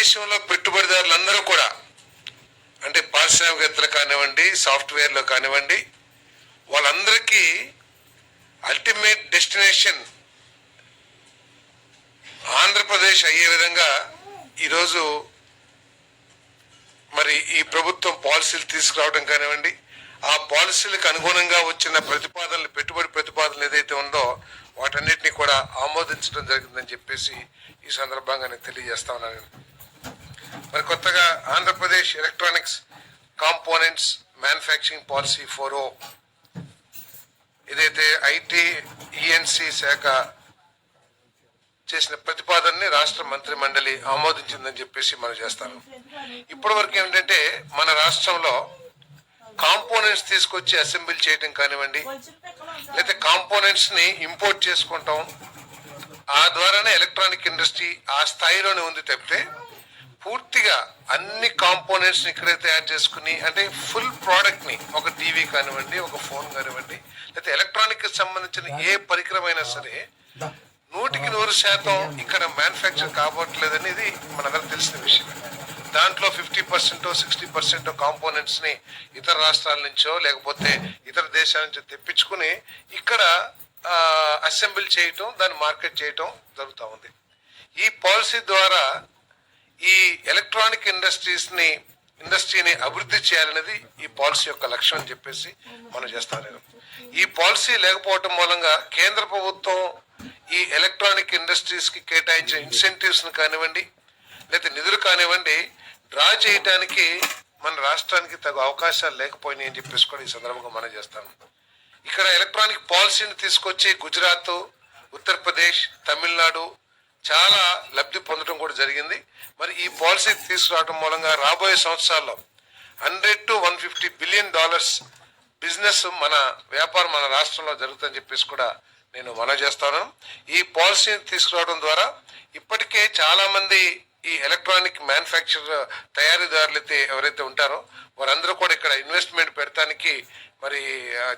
దేశంలో పెట్టుబడిదారులందరూ కూడా అంటే పారిశ్రామికవేత్తలు కానివ్వండి సాఫ్ట్వేర్లో కానివ్వండి వాళ్ళందరికీ అల్టిమేట్ డెస్టినేషన్ ఆంధ్రప్రదేశ్ అయ్యే విధంగా ఈరోజు మరి ఈ ప్రభుత్వం పాలసీలు తీసుకురావడం కానివ్వండి ఆ పాలసీలకు అనుగుణంగా వచ్చిన ప్రతిపాదనలు పెట్టుబడి ప్రతిపాదనలు ఏదైతే ఉందో వాటన్నిటిని కూడా ఆమోదించడం జరిగిందని చెప్పేసి ఈ సందర్భంగా నేను తెలియజేస్తా ఉన్నాను. మరి కొత్తగా Andhra Pradesh electronics components manufacturing policy four O. ఏదైతే ఐటీ ఈఎన్సి శాఖ చేసిన ప్రతిపాదనని రాష్ట్ర మంత్రి మండలి ఆమోదించిందని చెప్పేసి మనం చేస్తాను. ఇప్పటి వరకు ఏంటంటే మన రాష్ట్రంలో కాంపోనెంట్స్ తీసుకొచ్చి అసెంబ్లీ చేయడం కానివ్వండి లేదా కాంపోనెంట్స్ని ఇంపోర్ట్ చేసుకుంటాం. ఆ ద్వారానే ఎలక్ట్రానిక్ ఇండస్ట్రీ ఆ స్థాయిలోనే ఉంది తప్పితే పూర్తిగా అన్ని కాంపోనెంట్స్ ఇక్కడే తయారు చేసుకుని అంటే ఫుల్ ప్రోడక్ట్ని ఒక టీవీ కానివ్వండి ఒక ఫోన్ కానివ్వండి లేకపోతే ఎలక్ట్రానిక్ సంబంధించిన ఏ పరికరమైనా సరే నూటికి నూరు శాతం ఇక్కడ మ్యానుఫ్యాక్చర్ కాబోట్లేదు అనేది మనందరికి తెలిసిన విషయం. దాంట్లో ఫిఫ్టీ పర్సెంట్ సిక్స్టీ పర్సెంట్ కాంపోనెంట్స్ని ఇతర రాష్ట్రాల నుంచో లేకపోతే ఇతర దేశాల నుంచో తెప్పించుకుని ఇక్కడ అసెంబ్లీ చేయటం దాన్ని మార్కెట్ చేయటం జరుగుతూ ఉంది. ఈ పాలసీ ద్వారా ఈ ఎలక్ట్రానిక్ ఇండస్ట్రీస్ని ఇండస్ట్రీని అభివృద్ధి చేయాలనేది ఈ పాలసీ యొక్క లక్ష్యం అని చెప్పేసి మనం చేస్తాం. నేను ఈ పాలసీ లేకపోవటం మూలంగా కేంద్ర ప్రభుత్వం ఈ ఎలక్ట్రానిక్ ఇండస్ట్రీస్కి కేటాయించిన ఇన్సెంటివ్స్ కానివ్వండి లేదా నిధులు కానివ్వండి డ్రా చేయడానికి మన రాష్ట్రానికి తగు అవకాశాలు లేకపోయినాయి అని చెప్పేసి కూడా ఈ సందర్భంగా మనం చేస్తాను ఇక్కడ ఎలక్ట్రానిక్ పాలసీని తీసుకొచ్చి గుజరాత్ ఉత్తరప్రదేశ్ తమిళనాడు చాలా లబ్ధి పొందడం కూడా జరిగింది. మరి ఈ పాలసీ తీసుకురావడం మూలంగా రాబోయే సంవత్సరాల్లో hundred to one fifty billion dollars business మన వ్యాపారం మన రాష్ట్రంలో జరుగుతుందని చెప్పేసి కూడా నేను మనం చేస్తాను. ఈ పాలసీని తీసుకురావడం ద్వారా ఇప్పటికే చాలామంది ఈ ఎలక్ట్రానిక్ మ్యానుఫ్యాక్చర్ తయారీదారులు అయితే ఎవరైతే ఉంటారో వారందరూ కూడా ఇక్కడ ఇన్వెస్ట్మెంట్ పెడతానికి మరి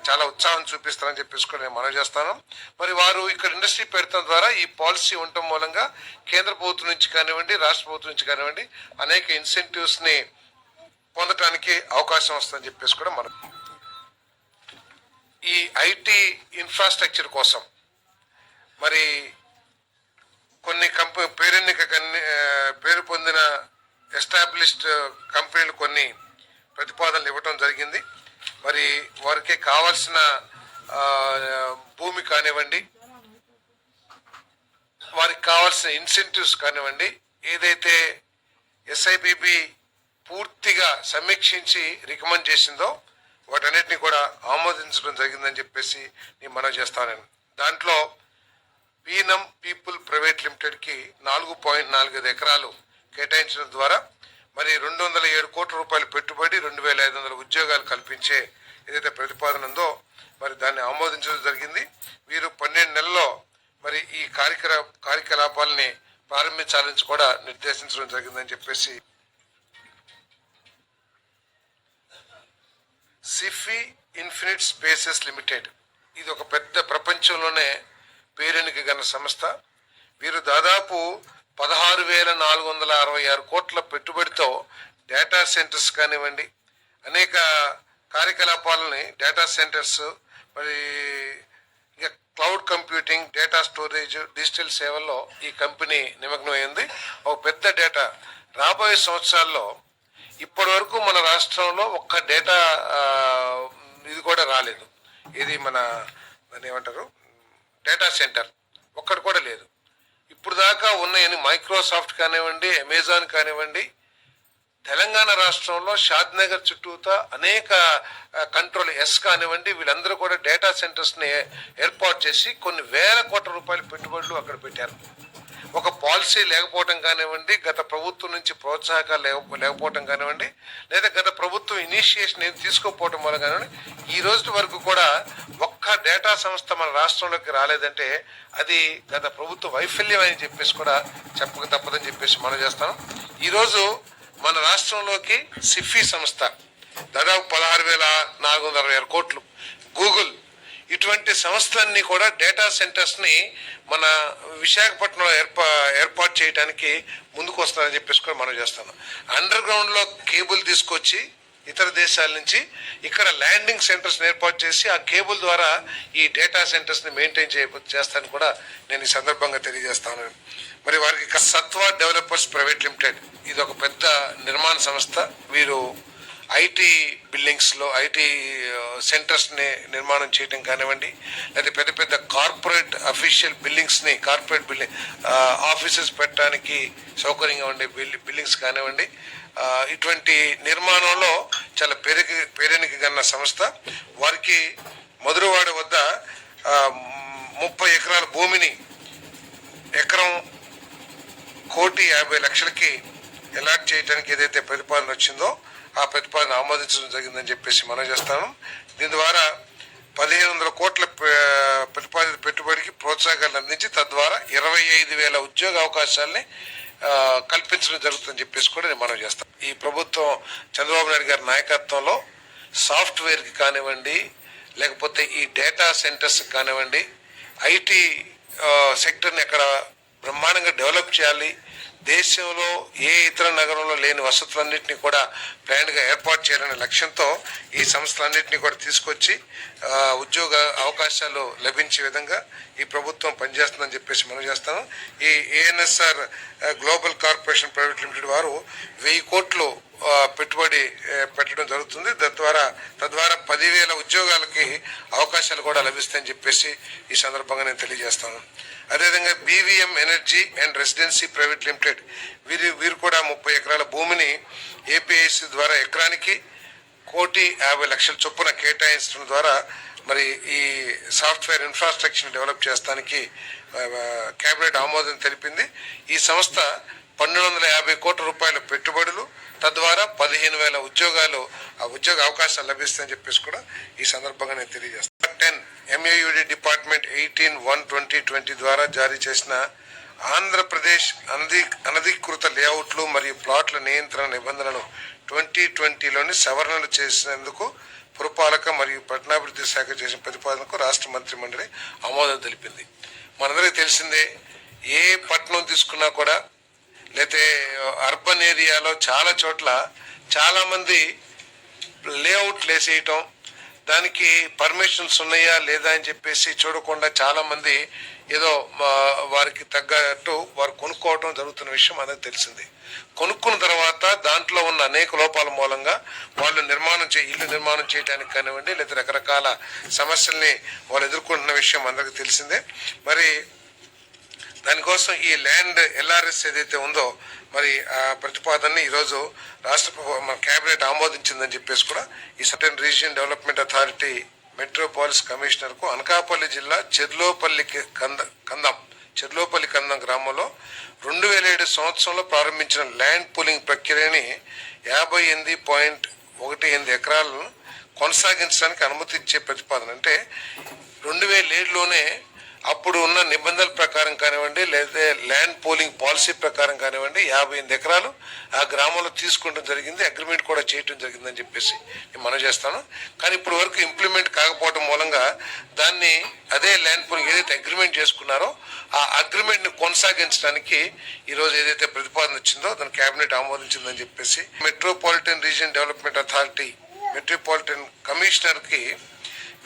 చాలా ఉత్సాహం చూపిస్తారని చెప్పేసి కూడా నేను మనవి చేస్తాను. మరి వారు ఇక్కడ ఇండస్ట్రీ పెడతాం ద్వారా ఈ పాలసీ ఉండటం మూలంగా కేంద్ర ప్రభుత్వం నుంచి కానివ్వండి రాష్ట్ర ప్రభుత్వం నుంచి కానివ్వండి అనేక ఇన్సెంటివ్స్ని పొందటానికి అవకాశం వస్తుందని చెప్పేసి కూడా మనం ఈ ఐటీ ఇన్ఫ్రాస్ట్రక్చర్ కోసం మరి కొన్ని కంపెనీ పేరెన్నిక పేరు పొందిన ఎస్టాబ్లిష్డ్ కంపెనీలు కొన్ని ప్రతిపాదనలు ఇవ్వటం జరిగింది. మరి వారికి కావాల్సిన భూమి కానివ్వండి వారికి కావాల్సిన ఇన్సెంటివ్స్ కానివ్వండి ఏదైతే ఎస్ఐబిబి పూర్తిగా సమీక్షించి రికమెండ్ చేసిందో వాటన్నిటిని కూడా ఆమోదించడం జరిగిందని చెప్పేసి నేను మనం చేస్తాను. దాంట్లో పీనం పీపుల్ ప్రైవేట్ లిమిటెడ్కి నాలుగు పాయింట్ నాలుగైదు ఎకరాలు కేటాయించడం ద్వారా మరి రెండు వందల ఏడు కోట్ల రూపాయల పెట్టుబడి రెండు వేల ఐదు వందల ఉద్యోగాలు కల్పించే ఏదైతే ప్రతిపాదన ఉందో మరి దాన్ని ఆమోదించడం జరిగింది. వీరు పన్నెండు నెలల్లో మరి ఈ కార్యక్రమ కార్యకలాపాలని ప్రారంభించాలని కూడా నిర్దేశించడం జరిగిందని చెప్పేసి సిఫీ ఇన్ఫినిట్ స్పేసెస్ లిమిటెడ్. ఇది ఒక పెద్ద ప్రపంచంలోనే పేరెనికి గల సంస్థ. వీరు దాదాపు పదహారు వేల నాలుగు వందల అరవై ఆరు కోట్ల పెట్టుబడితో డేటా సెంటర్స్ కానివ్వండి అనేక కార్యకలాపాలని డేటా సెంటర్స్ మరి ఇంకా cloud computing data storage digital సేవల్లో ఈ కంపెనీ నిమగ్నమైంది. ఒక పెద్ద డేటా రాబోయే సంవత్సరాల్లో ఇప్పటి వరకు మన రాష్ట్రంలో ఒక్క డేటా ఇది కూడా రాలేదు. ఇది మన దాన్ని ఏమంటారు? Data centre. ఒక్కడు కూడా లేదు. ఇప్పుడు దాకా ఉన్నాయని మైక్రోసాఫ్ట్ కానివ్వండి అమెజాన్ కానివ్వండి తెలంగాణ రాష్ట్రంలో షాద్నగర్ చుట్టూతా అనేక కంట్రోల్ ఎస్ కానివ్వండి వీళ్ళందరూ కూడా డేటా సెంటర్స్ని ఏర్పాటు చేసి కొన్ని వేల కోట్ల రూపాయల పెట్టుబడులు అక్కడ పెట్టారు. ఒక పాలసీ లేకపోవడం కానివ్వండి గత ప్రభుత్వం నుంచి ప్రోత్సాహకాలు లేక లేకపోవటం కానివ్వండి లేదా గత ప్రభుత్వం ఇనిషియేషన్ ఏం తీసుకోకపోవటం వల్ల కానివ్వండి ఈ రోజు వరకు కూడా డేటా సంస్థ మన రాష్ట్రంలోకి రాలేదంటే అది గత ప్రభుత్వ వైఫల్యం అని చెప్పేసి కూడా చెప్పక తప్పదని చెప్పేసి మనం చేస్తాం ఈరోజు మన రాష్ట్రంలోకి సిఫీ సంస్థ దాదాపు పదహారు వేల నాలుగు వందల అరవై ఆరు కోట్లు గూగుల్ ఇటువంటి సంస్థలన్నీ కూడా డేటా సెంటర్స్ని మన విశాఖపట్నంలో ఏర్పా ఏర్పాటు చేయడానికి ముందుకు వస్తారని చెప్పేసి కూడా మనం చేస్తాను. అండర్ గ్రౌండ్లో కేబుల్ తీసుకొచ్చి ఇతర దేశాల నుంచి ఇక్కడ ల్యాండింగ్ సెంటర్స్ ఏర్పాటు చేసి ఆ కేబుల్ ద్వారా ఈ డేటా సెంటర్స్ని మెయింటైన్ చేయ చేస్తాను కూడా నేను ఈ సందర్భంగా తెలియజేస్తాను మరి వారికి సత్వా డెవలపర్స్ ప్రైవేట్ లిమిటెడ్ ఇది ఒక పెద్ద నిర్మాణ సంస్థ. వీరు ఐటీ బిల్డింగ్స్లో ఐటీ సెంటర్స్ని నిర్మాణం చేయడం కానివ్వండి లేదా పెద్ద పెద్ద కార్పొరేట్ అఫీషియల్ బిల్డింగ్స్ని కార్పొరేట్ బిల్డింగ్ ఆఫీసెస్ పెట్టడానికి సౌకర్యంగా ఉండే బిల్డింగ్స్ కానివ్వండి ఇటువంటి నిర్మాణంలో చాలా పేరుకి పేరెనికి గన్న సంస్థ. వారికి మధురవాడ వద్ద ముప్పై ఎకరాల భూమిని ఎకరం కోటి యాభై లక్షలకి అలాట్ చేయడానికి ఏదైతే ప్రతిపాదన వచ్చిందో ఆ ప్రతిపాదన ఆమోదించడం జరిగిందని చెప్పేసి మనం చేస్తాను దీని ద్వారా పదిహేను వందల కోట్ల ప్రతిపాదిత పెట్టుబడికి ప్రోత్సాహకాలు అందించి తద్వారా ఇరవై ఐదు వేల ఉద్యోగ అవకాశాలని కల్పించడం జరుగుతుందని చెప్పేసి కూడా నేను మనం చేస్తాం ఈ ప్రభుత్వం చంద్రబాబు నాయుడు గారి నాయకత్వంలో సాఫ్ట్వేర్కి కానివ్వండి లేకపోతే ఈ డేటా సెంటర్స్ కానివ్వండి ఐటీ సెక్టర్ని అక్కడ బ్రహ్మాండంగా డెవలప్ చేయాలి. దేశంలో ఏ ఇతర నగరంలో లేని వసతులన్నింటినీ కూడా ప్లాన్గా ఏర్పాటు చేయాలనే లక్ష్యంతో ఈ సంస్థలన్నింటినీ కూడా తీసుకొచ్చి ఉద్యోగ అవకాశాలు లభించే విధంగా ఈ ప్రభుత్వం పనిచేస్తుందని చెప్పేసి మనం చేస్తాను ఈ ANSR global corporation private limited వారు వెయ్యి కోట్లు పెట్టుబడి పెట్టడం జరుగుతుంది. తద్వారా తద్వారా పదివేల ఉద్యోగాలకి అవకాశాలు కూడా లభిస్తాయని చెప్పేసి ఈ సందర్భంగా నేను తెలియజేస్తాను. అదేవిధంగా BVM energy and residency private limited వీరి వీరు కూడా ముప్పై ఎకరాల భూమిని ఏపీఐసి ద్వారా ఎకరానికి కోటి యాభై లక్షల చొప్పున కేటాయించడం ద్వారా మరి ఈ సాఫ్ట్వేర్ ఇన్ఫ్రాస్ట్రక్చర్ డెవలప్ చేస్తానికి కేబినెట్ ఆమోదం తెలిపింది. ఈ సంస్థ పన్నెండు వందల యాభై కోట్ల రూపాయల పెట్టుబడులు తద్వారా పదిహేను వేల ఉద్యోగాలు ఆ ఉద్యోగ అవకాశాలు లభిస్తాయని చెప్పేసి కూడా ఈ సందర్భంగా నేను తెలియజేస్తాను. Ten MAUD department eighteen one twenty twenty ద్వారా జారీ చేసిన ఆంధ్రప్రదేశ్ అనధి అనధికృత లేఅవుట్లు మరియు ప్లాట్ల నియంత్రణ నిబంధనలు ట్వంటీ ట్వంటీలోని సవరణలు చేసినందుకు పురపాలక మరియు పట్టణాభివృద్ధి శాఖ చేసిన ప్రతిపాదనకు రాష్ట్ర మంత్రి మండలి ఆమోదం తెలిపింది. మనందరికీ తెలిసిందే ఏ పట్టణం తీసుకున్నా కూడా లేతే అర్బన్ ఏరియాలో చాలా చోట్ల చాలా మంది లేఅవుట్లు వేసేయటం దానికి పర్మిషన్స్ ఉన్నాయా లేదా అని చెప్పేసి చూడకుండా చాలా మంది ఏదో మా- వారికి తగ్గట్టు వారు కొనుక్కోవటం జరుగుతున్న విషయం అందరికి తెలిసింది. కొనుక్కున్న తర్వాత దాంట్లో ఉన్న అనేక లోపాల మూలంగా వాళ్ళు నిర్మాణం చే ఇల్లు నిర్మాణం చేయడానికి కానివ్వండి లేదా రకరకాల సమస్యల్ని వాళ్ళు ఎదుర్కొంటున్న విషయం అందరికి తెలిసిందే. మరి దానికోసం ఈ ల్యాండ్ ఎల్ఆర్ఎస్ ఏదైతే ఉందో మరి ఆ ప్రతిపాదనని ఈరోజు రాష్ట్ర మన కేబినెట్ ఆమోదించిందని చెప్పేసి కూడా ఈ సర్టన్ రీజియన్ డెవలప్మెంట్ అథారిటీ మెట్రోపాలిస్ కమిషనర్కు అనకాపల్లి జిల్లా చెర్లోపల్లి కంద కందం చెర్లోపల్లి కందం గ్రామంలో రెండు వేల ఏడు సంవత్సరంలో ప్రారంభించిన ల్యాండ్ పూలింగ్ ప్రక్రియని యాభై ఎనిమిది పాయింట్ ఒకటి ఎనిమిది ఎకరాలను కొనసాగించడానికి అనుమతించే ప్రతిపాదన. అంటే రెండు వేల ఏడులోనే అప్పుడు ఉన్న నిబంధనల ప్రకారం కానివ్వండి లేదా ల్యాండ్ పోలింగ్ పాలసీ ప్రకారం కానివ్వండి యాభై ఎనిమిది ఎకరాలు ఆ గ్రామంలో తీసుకోవడం జరిగింది అగ్రిమెంట్ కూడా చేయటం జరిగిందని చెప్పేసి నేను మనం చేస్తాను. కానీ ఇప్పుడు వరకు ఇంప్లిమెంట్ కాకపోవడం మూలంగా దాన్ని అదే ల్యాండ్ పోలింగ్ ఏదైతే అగ్రిమెంట్ చేసుకున్నారో ఆ అగ్రిమెంట్ని కొనసాగించడానికి ఈ రోజు ఏదైతే ప్రతిపాదన వచ్చిందో దాని కేబినెట్ ఆమోదించిందని చెప్పేసి metropolitan region development authority metropolitan కమిషనర్కి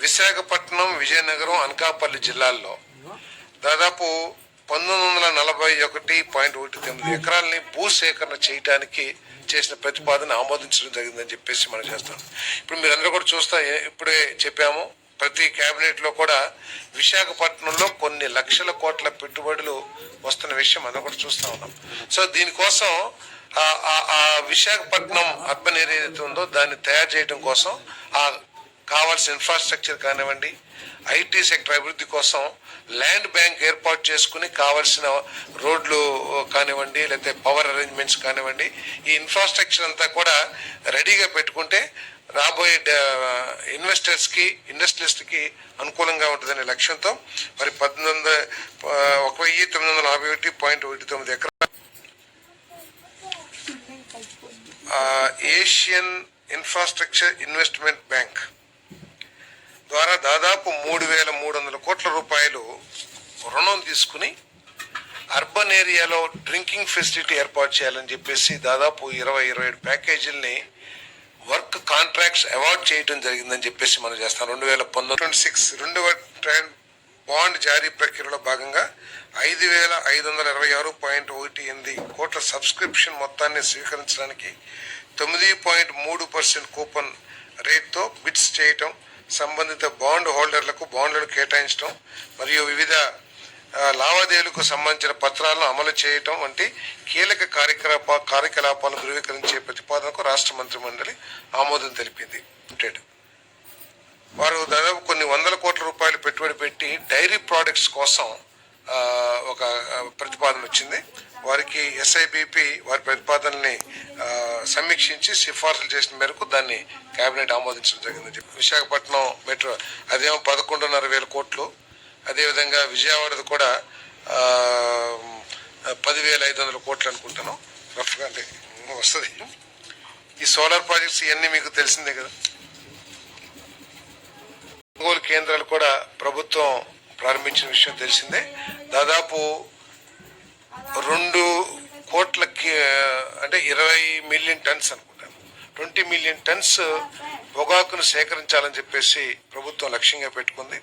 Visakhapatnam Vizianagaram Anakapalli జిల్లాల్లో దాదాపు పంతొమ్మిది వందల నలభై ఒకటి పాయింట్ ఒకటి తొమ్మిది ఎకరాలని భూసేకరణ చేయడానికి చేసిన ప్రతిపాదన ఆమోదించడం జరిగిందని చెప్పేసి మనం చేస్తాం. ఇప్పుడు మీరందరూ కూడా చూస్తా ఇప్పుడే చెప్పాము ప్రతి కేబినెట్లో కూడా విశాఖపట్నంలో కొన్ని లక్షల కోట్ల పెట్టుబడులు వస్తున్న విషయం మనం కూడా చూస్తా ఉన్నాం. సో దీనికోసం ఆ- ఆ- ఆ విశాఖపట్నం అర్బన్ ఏరియా ఏదైతే ఉందో దాన్ని తయారు చేయడం కోసం ఆ కావాల్సిన ఇన్ఫ్రాస్ట్రక్చర్ కానివ్వండి ఐటీ సెక్టర్ అభివృద్ధి కోసం ల్యాండ్ బ్యాంక్ ఏర్పాటు చేసుకుని కావాల్సిన రోడ్లు కానివ్వండి లేకపోతే పవర్ అరేంజ్మెంట్స్ కానివ్వండి ఈ ఇన్ఫ్రాస్ట్రక్చర్ అంతా కూడా రెడీగా పెట్టుకుంటే రాబోయే ఇన్వెస్టర్స్కి ఇండస్ట్రియలిస్ట్కి అనుకూలంగా ఉంటుందనే లక్ష్యంతో మరి పద్దెనిమిది వందల ఒక వెయ్యి తొమ్మిది వందల నలభై ఒకటి పాయింట్ ఒకటి తొమ్మిది ఎకరాలు ఏషియన్ ఇన్ఫ్రాస్ట్రక్చర్ ఇన్వెస్ట్మెంట్ బ్యాంక్ ద్వారా దాదాపు మూడు వేల మూడు వందల కోట్ల రూపాయలు రుణం తీసుకుని అర్బన్ ఏరియాలో డ్రింకింగ్ ఫెసిలిటీ ఏర్పాటు చేయాలని చెప్పేసి దాదాపు ఇరవై ఇరవై ఏడు ప్యాకేజీల్ని వర్క్ కాంట్రాక్ట్స్ అవార్డ్ చేయడం జరిగిందని చెప్పేసి మనం చేస్తాం. రెండు వేల పంతొమ్మిది సిక్స్ రెండు ట్రైన్ బాండ్ జారీ ప్రక్రియలో భాగంగా ఐదు వేల ఐదు వందల ఇరవై ఆరు పాయింట్ ఒకటి ఎనిమిది కోట్ల సబ్స్క్రిప్షన్ మొత్తాన్ని స్వీకరించడానికి తొమ్మిది పాయింట్ మూడు పర్సెంట్ కూపన్ రేట్తో బిడ్స్ చేయటం సంబంధిత బాండ్ హోల్డర్లకు బాండ్లను కేటాయించడం మరియు వివిధ లావాదేవీలకు సంబంధించిన పత్రాలను అమలు చేయటం వంటి కీలక కార్యకలాప కార్యకలాపాలను ధృవీకరించే ప్రతిపాదనకు రాష్ట్ర మంత్రి మండలి ఆమోదం తెలిపింది. వారు దాదాపు కొన్ని వందల కోట్ల రూపాయలు పెట్టుబడి పెట్టి డైరీ ప్రోడక్ట్స్ కోసం ఒక ప్రతిపాదన వచ్చింది. వారికి ఎస్ఐబిపి వారి ప్రతిపాదనని సమీక్షించి సిఫార్సులు చేసిన మేరకు దాన్ని కేబినెట్ ఆమోదించడం జరిగింది విశాఖపట్నం మెట్రో అదేమో పదకొండున్నర వేల కోట్లు అదేవిధంగా విజయవాడది కూడా పది పదివేల ఐదు వందల కోట్లు అనుకుంటాను. రఫ్గా అంటే వస్తుంది. ఈ సోలార్ ప్రాజెక్ట్స్ ఇవన్నీ మీకు తెలిసిందే కదా. కొనుగోలు కేంద్రాలు కూడా ప్రభుత్వం ప్రారంభించిన విషయం తెలిసిందే. దాదాపు రెండు కోట్లకి అంటే ఇరవై మిలియన్ టన్స్ అనుకుంటాను ట్వంటీ మిలియన్ టన్స్ పొగాకును సేకరించాలని చెప్పేసి ప్రభుత్వం లక్ష్యంగా పెట్టుకుంది.